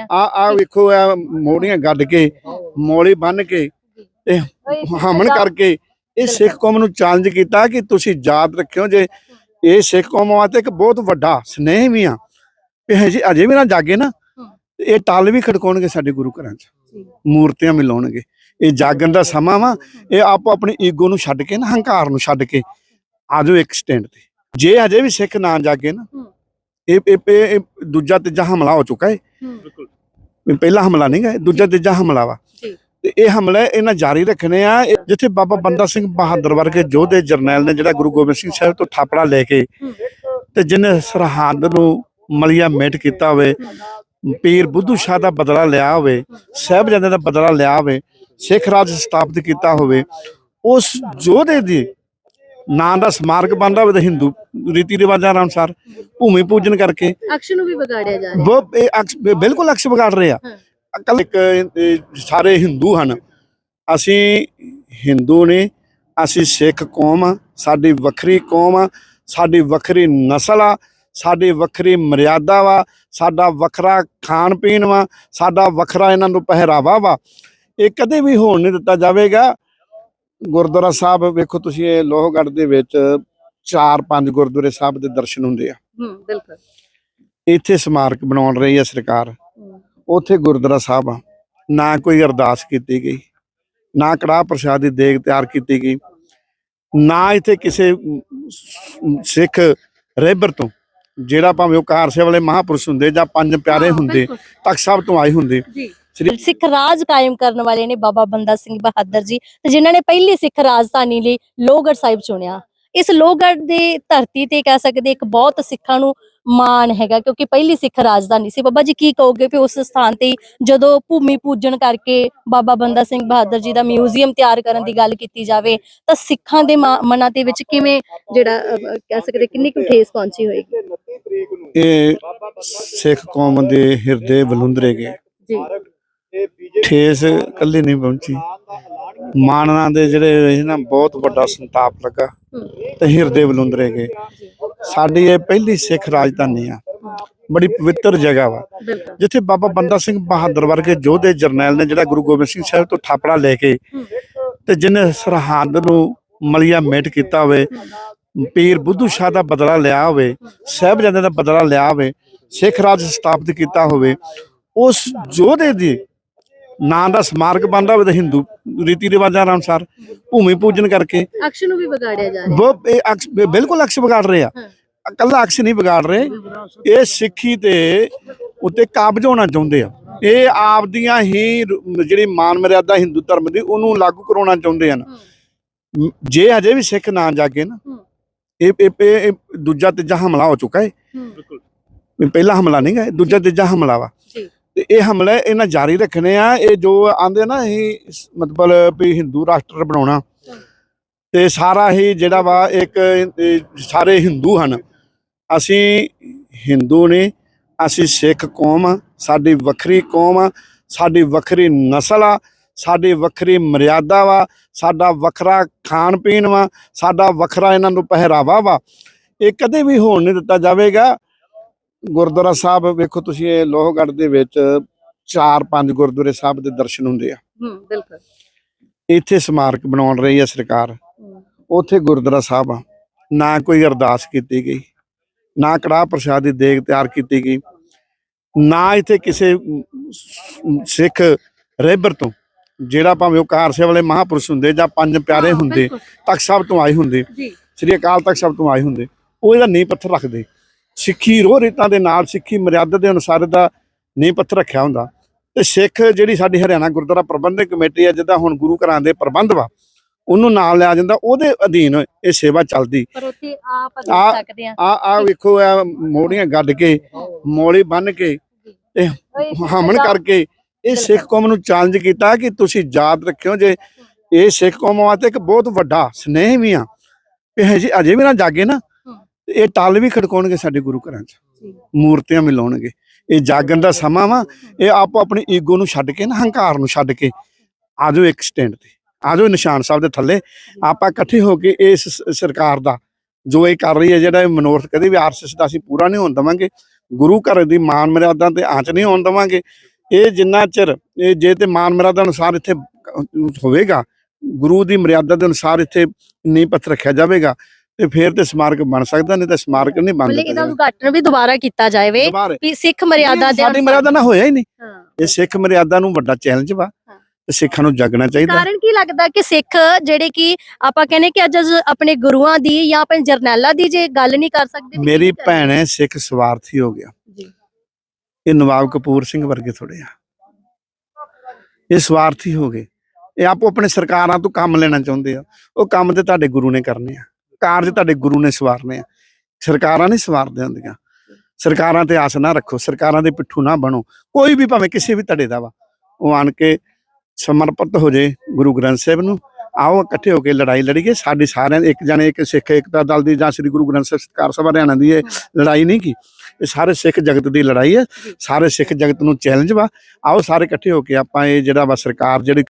ਆ। ਆ ਵੇਖੋ ਆ ਮੋੜੀਆਂ ਗੱਡ ਕੇ ਮੋਲੀ ਬੰਨ ਕੇ ਤੇ ਹਮਨ ਕਰਕੇ ਇਹ ਸਿੱਖ ਕੌਮ ਨੂੰ ਚੈਲੰਜ ਕੀਤਾ ਕਿ ਤੁਸੀਂ ਯਾਦ ਰੱਖਿਓ ਜੇ ਇਹ ਸਿੱਖ ਕੌਮ ਵਾਸਤੇ ਇੱਕ ਬਹੁਤ ਵੱਡਾ ਸਨੇਹ ਵੀ ਆ। ਕਿ ਹਜੇ ਅਜੇ ਵੀ ਨਾ ਜਾਗੇ ਨਾ ਇਹ ਟਾਲ ਵੀ ਖੜਕਾਉਣਗੇ ਸਾਡੇ ਗੁਰੂ ਘਰਾਂ 'ਚ। ਮੂਰਤੀਆਂ ਮਿਲਾਉਣਗੇ। ਇਹ ਜਾਗਣ ਦਾ ਸਮਾਂ ਵਾ। ਇਹ ਆਪੋ ਆਪਣੀ ਈਗੋ ਨੂੰ ਛੱਡ ਕੇ ਨਾ ਹੰਕਾਰ ਨੂੰ ਛੱਡ ਕੇ ਆਜੋ ਇੱਕ ਸਟੈਂਡ ਤੇ। ਜੇ ਅਜੇ ਵੀ ਸਿੱਖ ਨਾ ਜਾਗੇ ਨਾ ਇਹ ਇਹ ਇਹ- ਇਹ ਦੂਜਾ ਤੀਜਾ ਹਮਲਾ ਹੋ ਚੁੱਕਾ ਹੈ। ਵੀ ਪਹਿਲਾ ਹਮਲਾ ਨਹੀਂ ਇਹ ਦੂਜਾ ਤੀਜਾ ਹਮਲਾ ਵਾ। ਤੇ ਇਹ ਹਮਲੇ ਇਹਨਾਂ ਜਾਰੀ ਰੱਖਣੇ ਆ ਜਿੱਥੇ ਬਾਬਾ ਬੰਦਾ ਸਿੰਘ ਬਹਾਦਰ ਵਰਗੇ ਯੋਧੇ ਜਰਨੈਲ ਨੇ ਜਿਹੜਾ ਗੁਰੂ ਗੋਬਿੰਦ ਸਿੰਘ ਸਾਹਿਬ ਤੋਂ ਥਾਪੜਾ ਲੈ ਕੇ ਹੂੰ। ਤੇ ਜਿਹਨੇ ਸਰਹੱਦ ਨੂੰ ਮਲੀਆ ਮੇਟ ਕੀਤਾ ਹੋਵੇ ਪੀਰ ਬੁੱਧੂ ਸ਼ਾਹ ਦਾ ਬਦਲਾ ਲਿਆ ਹੋਵੇ ਸਾਹਿਬਜ਼ਾਦੇ ਦਾ ਬਦਲਾ ਲਿਆ ਹੋਵੇ ਸਿੱਖ ਰਾਜ ਸਥਾਪਿਤ ਕੀਤਾ ਹੋਵੇ ਉਸ ਯੋਧੇ ਦੀ ਨਾਂ ਦਾ ਸਮਾਰਕ ਬਣਦਾ ਹੋਵੇ ਤੇ ਹਿੰਦੂ ਰੀਤੀ ਰਿਵਾਜਾਂ ਅਨੁਸਾਰ ਭੂਮੀ ਪੂਜਨ ਕਰਕੇ ਅਕਸ਼ ਨੂੰ ਵੀ ਵਿਗਾੜਿਆ ਜਾ ਰਿਹਾ। ਉਹ ਇਹ ਅਕਸ ਬਿਲਕੁਲ ਅਕਸ ਵਿਗਾੜ ਰਹੇ। ਆ ਹਾਂ। ਇੱਕ ਸਾਰੇ ਹਿੰਦੂ ਹਨ। ਅਸੀਂ ਹਿੰਦੂ ਨੇ ਅਸੀਂ ਸਿੱਖ ਕੌਮ ਆ ਸਾਡੀ ਵੱਖਰੀ ਕੌਮ ਆ ਸਾਡੀ ਵੱਖਰੀ ਨਸਲ ਆ ਸਾਡੀ ਵੱਖਰੀ ਮਰਿਆਦਾ ਵਾ ਸਾਡਾ ਵੱਖਰਾ ਖਾਣ ਪੀਣ ਵਾ ਸਾਡਾ ਵੱਖਰਾ ਇਹਨਾਂ ਨੂੰ ਪਹਿਰਾਵਾ ਵਾ। ਇਹ ਕਦੇ ਵੀ ਹੋਣ ਨਹੀਂ ਦਿੱਤਾ ਜਾਵੇਗਾ। ਗੁਰਦੁਆਰਾ ਸਾਹਿਬ ਵੇਖੋ ਤੁਸੀਂ ਇਹ ਲੋਹਗੜ੍ਹ ਦੇ ਵਿੱਚ ਚਾਰ ਪੰਜ ਗੁਰਦੁਆਰੇ ਸਾਹਿਬ ਦੇ ਦਰਸ਼ਨ ਹੁੰਦੇ ਆ। ਹੂੰ ਬਿਲਕੁਲ। ਇੱਥੇ ਸਮਾਰਕ ਬਣਾਉਣ ਰਹੀ ਹੈ ਸਰਕਾਰ। ਉੱਥੇ ਗੁਰਦੁਆਰਾ ਸਾਹਿਬ ਆ। ਨਾ ਕੋਈ ਅਰਦਾਸ ਕੀਤੀ ਗਈ ਨਾ ਕੜਾਹ ਪ੍ਰਸ਼ਾਦ ਦੀ ਦੇਗ ਤਿਆਰ ਕੀਤੀ ਗਈ ਨਾ ਇੱਥੇ ਕਿਸੇ ਸਿੱਖ ਰਹਿਬਰ ਤੋਂ ਜਿਹੜਾ ਭਾਵੇਂ ਉਹ ਕਾਰਸੇ ਵਾਲੇ ਮਹਾਪੁਰਸ਼ ਹੁੰਦੇ ਜਾਂ ਪੰਜ ਪਿਆਰੇ ਹੁੰਦੇ ਤਖਤ ਸਾਹਿਬ ਤੋਂ ਆਏ ਹੁੰਦੇ ਸਿੱਖ ਰਾਜ ਕਾਇਮ ਕਰਨ ਵਾਲੇ ਨੇ ਬਾਬਾ ਬੰਦਾ ਸਿੰਘ ਬਹਾਦਰ ਜੀ ਤੇ ਜਿਨ੍ਹਾਂ ਨੇ ਪਹਿਲੀ ਸਿੱਖ ਰਾਜਧਾਨੀ ਲਈ ਲੋਹਗੜ੍ਹ ਸਾਹਿਬ ਚੁਣਿਆ। ਇਸ ਲੋਹਗੜ੍ਹ ਦੇ ਧਰਤੀ ਤੇ ਕਹਿ ਸਕਦੇ ਇੱਕ ਬਹੁਤ ਸਿੱਖਾਂ ਨੂੰ ਮਾਣ ਹੈਗਾ ਕਿਉਂਕਿ ਪਹਿਲੀ ਸਿੱਖ ਰਾਜਧਾਨੀ ਸੀ। ਬਾਬਾ ਜੀ ਕੀ ਕਹੋਗੇ ਕਿ ਉਸ ਸਥਾਨ ਤੇ ਜਦੋਂ ਭੂਮੀ ਪੂਜਨ ਕਰਕੇ ਬਾਬਾ ਬੰਦਾ ਸਿੰਘ ਬਹਾਦਰ ਜੀ ਦਾ ਮਿਊਜ਼ੀਅਮ ਤਿਆਰ ਕਰਨ ਦੀ ਗੱਲ ਕੀਤੀ ਜਾਵੇ ਤਾਂ ਸਿੱਖਾਂ ਦੇ ਮਨਾਂ ਦੇ ਵਿੱਚ ਕਿਵੇਂ ਜਿਹੜਾ ਕਹਿ ਸਕਦੇ ਕਿੰਨੀ ਕੁ ਠੇਸ ਪਹੁੰਚੀ ਹੋਏਗੀ? ਇਹ ਸਿੱਖ ਕੌਮ ਦੇ ਹਿਰਦੇ ਬਲੁੰਦਰੇ ਗਏ। ਜੀ। ਠੇਸ ਕੱਲੀ ਨਹੀਂ ਪਹੁੰਚੀ। ਮਾਨਣਾ ਦੇ ਜਿਹੜੇ ਇਹ ਨਾ ਬਹੁਤ ਵੱਡਾ ਸੰਤਾਪ ਲੱਗਾ ਤੇ ਹਿਰਦੇ ਬਲੁੰਦਰੇ ਗਏ। ਸਾਡੀ ਇਹ ਪਹਿਲੀ ਸਿੱਖ ਰਾਜਧਾਨੀ ਆ। ਬੜੀ ਪਵਿੱਤਰ ਜਗ੍ਹਾ ਵਾ। ਜਿੱਥੇ ਬਾਬਾ ਬੰਦਾ ਸਿੰਘ ਬਹਾਦਰ ਵਰਗੇ ਯੋਧੇ ਜਰਨੈਲ ਨੇ ਜਿਹੜਾ ਗੁਰੂ ਗੋਬਿੰਦ ਸਿੰਘ ਸਾਹਿਬ ਤੋਂ ਥਾਪੜਾ ਲੈ ਕੇ ਤੇ ਜਿਹਨੇ ਸਰਹੱਦ ਨੂੰ ਮਲੀਆ ਮੇਟ ਕੀਤਾ ਹੋਵੇ ਪੀਰ ਬੁੱਧੂ ਸ਼ਾਹ ਦਾ ਬਦਲਾ ਲਿਆ ਹੋਵੇ ਸਾਹਿਬਜ਼ਾਦੇ ਦਾ ਬਦਲਾ ਲਿਆ ਹੋਵੇ ਸਿੱਖ ਰਾਜ ਸਥਾਪਿਤ ਕੀਤਾ ਹੋਵੇ ਉਸ ਯੋਧੇ ਦੀ ਨਾਂ ਦਾ ਸਮਾਰਕ ਬਣਦਾ ਹੋਵੇ ਤੇ ਹਿੰਦੂ ਰੀਤੀ ਰਿਵਾਜਾਂ ਅਨੁਸਾਰ ਭੂਮੀ ਪੂਜਨ ਕਰਕੇ ਅਕਸ਼ ਨੂੰ ਵੀ ਵਿਗਾੜਿਆ ਜਾ ਰਿਹਾ। ਉਹ ਇਹ ਅਕਸ ਬਿਲਕੁਲ ਅਕਸ ਵਿਗਾੜ ਰਹੇ ਆ। ਹਾਂ। ਇਕੱਲਾ ਅਕਸ ਨਹੀਂ ਵਿਗਾੜ ਰਹੇ। ਇਹ ਸਿੱਖੀ ਤੇ ਉੱਤੇ ਕਾਬਜ ਹੋਣਾ ਚਾਹੁੰਦੇ ਆ। ਇਹ ਆਪਦੀਆਂ ਹੀ ਰ- ਜਿਹੜੀ ਮਾਨ ਮਰਿਆਦਾ ਹਿੰਦੂ ਧਰਮ ਦੀ ਉਹਨੂੰ ਲਾਗੂ ਕਰਾਉਣਾ ਚਾਹੁੰਦੇ ਹਨ। ਹੂੰ, ਜੇ ਹਜੇ ਵੀ ਸਿੱਖ ਨਾ ਜਾਗੇ ਨਾ ਹੂੰ। ਇਹ ਇਹ ਦੂਜਾ ਤੀਜਾ ਹਮਲਾ ਹੋ ਚੁੱਕਾ ਹੈ। ਹੂੰ, ਵੀ ਪਹਿਲਾ ਹਮਲਾ ਨਹੀਂ ਗਾ ਇਹ ਦੂਜਾ ਤੀਜਾ ਹਮਲਾ ਵਾ। ਜੀ। ਤੇ ਇਹ ਹਮਲੇ ਇਹਨਾਂ ਜਾਰੀ ਰੱਖਣੇ ਆ, ਇਹ ਜੋ ਆਂਦੇ ਨਾ ਇਹ ਮਤਲਬ ਵੀ ਹਿੰਦੂ ਰਾਸ਼ਟਰ ਬਣਾਉਣਾ। ਤੇ ਸਾਰਾ ਹੀ ਜਿਹੜਾ ਵਾ ਇੱਕ ਸਾਰੇ ਹਿੰਦੂ ਹਨ। ਅਸੀਂ ਹਿੰਦੂ ਨੇ, ਅਸੀਂ ਸਿੱਖ ਕੌਮ ਆ, ਸਾਡੀ ਵੱਖਰੀ ਕੌਮ ਆ, ਸਾਡੀ ਵੱਖਰੀ ਨਸਲ ਆ, ਸਾਡੀ ਵੱਖਰੀ ਮਰਿਆਦਾ ਵਾ, ਸਾਡਾ ਵੱਖਰਾ ਖਾਣ ਪੀਣ ਵਾ, ਸਾਡਾ ਵੱਖਰਾ ਇਹਨਾਂ ਨੂੰ ਪਹਿਰਾਵਾ ਵਾ। ਇਹ ਕਦੇ ਵੀ ਹੋਣ ਨਹੀਂ ਦਿੱਤਾ ਜਾਵੇਗਾ। ਗੁਰਦੁਆਰਾ ਸਾਹਿਬ ਵੇਖੋ ਤੁਸੀਂ ਇਹ ਲੋਹਗੜ੍ਹ ਦੇ ਵਿੱਚ ਚਾਰ ਪੰਜ ਗੁਰਦੁਆਰੇ ਸਾਹਿਬ ਦੇ ਦਰਸ਼ਨ ਹੁੰਦੇ ਆ। ਹੂੰ ਬਿਲਕੁਲ। ਇੱਥੇ ਸਮਾਰਕ ਬਣਾਉਣ ਰਹੀ ਹੈ ਸਰਕਾਰ। ਉੱਥੇ ਗੁਰਦੁਆਰਾ ਸਾਹਿਬ ਆ। ਨਾ ਕੋਈ ਅਰਦਾਸ ਕੀਤੀ ਗਈ ਨਾ ਕੜਾਹ ਪ੍ਰਸ਼ਾਦ ਦੀ ਦੇਗ ਤਿਆਰ ਕੀਤੀ ਗਈ ਨਾ ਇੱਥੇ ਕਿਸੇ ਸਿੱਖ ਰਹਿਬਰ ਤੋਂ ਜਿਹੜਾ ਭਾਵੇਂ ਉਹ ਕਾਰਸੇ ਵਾਲੇ ਮਹਾਪੁਰਸ਼ ਹੁੰਦੇ ਜਾਂ ਪੰਜ ਪਿਆਰੇ ਹੁੰਦੇ ਤਖਤ ਸਾਹਿਬ ਤੋਂ ਆਏ ਹੁੰਦੇ ਜੀ। ਸ੍ਰੀ ਅਕਾਲ ਤਖਤ ਸਾਹਿਬ ਤੋਂ ਆਏ ਹੁੰਦੇ ਉਹ ਇਹਦਾ ਨੀਂਹ ਪੱਥਰ ਰੱਖਦੇ। ਸਿੱਖੀ ਰੋਹ ਰੀਤਾਂ ਦੇ ਨਾਲ ਸਿੱਖੀ ਮਰਿਆਦਾ ਦੇ ਅਨੁਸਾਰ ਦਾ ਨੀਂਹ ਪੱਥਰ ਰੱਖਿਆ ਹੁੰਦਾ। ਤੇ ਸਿੱਖ ਜਿਹੜੀ ਸਾਡੀ ਹਰਿਆਣਾ ਗੁਰਦੁਆਰਾ ਪ੍ਰਬੰਧਕ ਕਮੇਟੀ ਹੈ ਜਿੱਦਾਂ ਹੁਣ ਗੁਰੂ ਘਰਾਂ ਦੇ ਪ੍ਰਬੰਧ ਵਾ ਉਹਨੂੰ ਨਾਲ ਲਿਆ ਜਾਂਦਾ ਉਹਦੇ ਅਧੀਨ ਇਹ ਸੇਵਾ ਚੱਲਦੀ। ਪਰ ਉੱਥੇ ਆਪ ਆ- ਦੇਖ ਸਕਦੇ ਆ ਆ ਆ ਵੇਖੋ ਆ ਮੋੜੀਆਂ ਗੱਡ ਕੇ ਮੋਲੀ ਬੰਨ ਕੇ ਤੇ ਹਮਨ ਕਰਕੇ ਇਹ ਸਿੱਖ ਕੌਮ ਨੂੰ ਚੈਲੰਜ ਕੀਤਾ ਕਿ ਤੁਸੀਂ ਯਾਦ ਰੱਖਿਓ ਜੇ ਇਹ ਸਿੱਖ ਕੌਮ ਵਾਸਤੇ ਇੱਕ ਬਹੁਤ ਵੱਡਾ ਸਨੇਹ ਵੀ ਆ। ਹਜੇ ਅਜੇ ਵੀ ਨਾ ਜਾਗੇ ਨਾ। ਇਹ ਟਾਲ ਵੀ ਖੜਕਾਉਣਗੇ ਸਾਡੇ ਗੁਰੂ ਘਰਾਂ 'ਚ। ਮੂਰਤੀਆਂ ਮਿਲਾਉਣਗੇ। ਇਹ ਜਾਗਣ ਦਾ ਸਮਾਂ ਵਾ। ਇਹ ਆਪੋ ਆਪਣੀ ਈਗੋ ਨੂੰ ਛੱਡ ਕੇ ਨਾ ਹੰਕਾਰ ਨੂੰ ਛੱਡ ਕੇ ਆਜੋ ਇੱਕ ਸਟੈਂਡ ਤੇ। ਆਜੋ ਨਿਸ਼ਾਨ ਸਾਹਿਬ ਦੇ ਥੱਲੇ। ਆਪਾਂ ਇਕੱਠੇ ਹੋ ਕੇ ਇਸ ਸਰਕਾਰ ਦਾ ਜੋ ਇਹ ਕਰ ਰਹੀ ਹੈ ਜਿਹੜਾ ਇਹ ਮਨੋਰਥ ਕਦੇ ਵੀ ਆਰਐਸਐਸ ਦਾ ਅਸੀਂ ਪੂਰਾ ਨਹੀਂ ਹੋਣ ਦੇਵਾਂਗੇ। ਗੁਰੂ ਘਰ ਦੀ ਮਾਨ ਮਰਿਆਦਾ ਤੇ ਆਂਚ ਨਹੀਂ ਹੋਣ ਦਵਾਂਗੇ। ਇਹ ਜਿੰਨਾ ਚਿਰ ਇਹ ਜੇ ਤੇ ਮਾਨ ਮਰਿਆਦਾ ਅਨੁਸਾਰ ਇੱਥੇ ਹੋਵੇਗਾ ਗੁਰੂ ਦੀ ਮਰਿਆਦਾ ਦੇ ਅਨੁਸਾਰ ਇੱਥੇ ਨੀਂਹ ਪੱਥਰ ਰੱਖਿਆ ਜਾਵੇਗਾ ਤੇ ਫਿਰ ਤੇ ਸਮਾਰਕ ਬਣ ਸਕਦਾ ਨਹੀਂ ਤਾਂ ਸਮਾਰਕ ਨਹੀਂ ਬਣ ਮਤਲਬ ਇਹਦਾ ਉਦਘਾਟਨ ਵੀ ਦੁਬਾਰਾ ਕੀਤਾ ਜਾਵੇ ਵੀ ਸਿੱਖ ਮਰਿਆਦਾ ਦੇ ਸਾਡੀ ਮਰਿਆਦਾ ਨਾ ਹੋਇਆ ਹੀ ਨਹੀਂ। ਹਾਂ। ਇਹ ਸਿੱਖ ਮਰਿਆਦਾ ਨੂੰ ਵੱਡਾ ਚੈਲੰਜ ਵਾ ਸਿੱਖਾਂ ਨੂੰ ਜਾਗਣਾ ਚਾਹੀਦਾ। ਕਾਰਨ ਕੀ ਲੱਗਦਾ ਕਿ ਸਿੱਖ ਜਿਹੜੇ ਕਿ ਆਪਾਂ ਕਹਿੰਦੇ ਕਿ ਅੱਜ ਆਪਣੇ ਗੁਰੂਆਂ ਦੀ ਜਾਂ ਆਪਣੇ ਜਰਨੈਲਾਂ ਦੀ ਜੇ ਗੱਲ ਨਹੀਂ ਕਰ ਸਕਦੇ ਮੇਰੀ? ਭੈਣ ਹੈ ਸਿੱਖ ਸਵਾਰਥੀ ਹੋ ਗਿਆ। ਜੀ। ਇਹ ਨਵਾਬ ਕਪੂਰ ਸਿੰਘ ਵਰਗੇ ਥੋੜੇ ਆ। ਇਹ ਸਵਾਰਥੀ ਹੋ ਗਏ। ਇਹ ਆਪੋ ਆਪਣੇ ਸਰਕਾਰਾਂ ਤੋਂ ਕੰਮ ਲੈਣਾ ਚਾਹੁੰਦੇ ਆ। ਉਹ ਕੰਮ ਤੇ ਤੁਹਾਡੇ ਗੁਰੂ ਨੇ ਕਰਨੇ ਆ। ਕਾਰਜ ਤੁਹਾਡੇ ਗੁਰੂ ਨੇ ਸਵਾਰਨੇ ਆ। ਸਰਕਾਰਾਂ ਨਹੀਂ ਸਵਾਰਦੇ ਹੁੰਦੀਆਂ। ਸਰਕਾਰਾਂ ਤੇ ਆਸ ਨਾ ਰੱਖੋ, ਸਰਕਾਰਾਂ ਦੇ ਪਿੱਠੂ ਨਾ ਬਣੋ। ਕੋਈ ਵੀ ਭਾਵੇਂ ਕਿਸੇ ਵੀ ਧੜੇ ਦਾ ਵਾ, ਉਹ ਆਣ ਕੇ ਸਮਰਪਿਤ ਹੋ ਜੇ ਗੁਰੂ ਗ੍ਰੰਥ ਸਾਹਿਬ ਨੂੰ। ਆਓ ਇਕੱਠੇ ਹੋ ਕੇ ਲੜਾਈ ਲੜੀਏ। ਸਾਡੀ ਸਾਰਿਆਂ ਦੀ ਇੱਕ ਜਣੇ, ਇੱਕ ਸਿੱਖ ਏਕਤਾ ਦਲ ਦੀ ਜਾਂ ਸ੍ਰੀ ਗੁਰੂ ਗ੍ਰੰਥ ਸਾਹਿਬ ਸਤਿਕਾਰ ਸਭਾ ਹਰਿਆਣਾ ਦੀ ਇਹ ਲੜਾਈ ਨਹੀਂ ਕੀ। ਇਹ ਸਾਰੇ ਸਿੱਖ ਜਗਤ ਦੀ ਲੜਾਈ ਹੈ ਸਾਰੇ ਸਿੱਖ ਜਗਤ ਨੂੰ ਚੈਲੰਜ ਵਾ। ਆਓ ਸਾਰੇ ਇਕੱਠੇ ਹੋ ਕੇ ਆਪਾਂ ਇਹ ਜਿਹੜਾ ਵਾ ਸਰਕਾਰ ਜਿਹੜੀ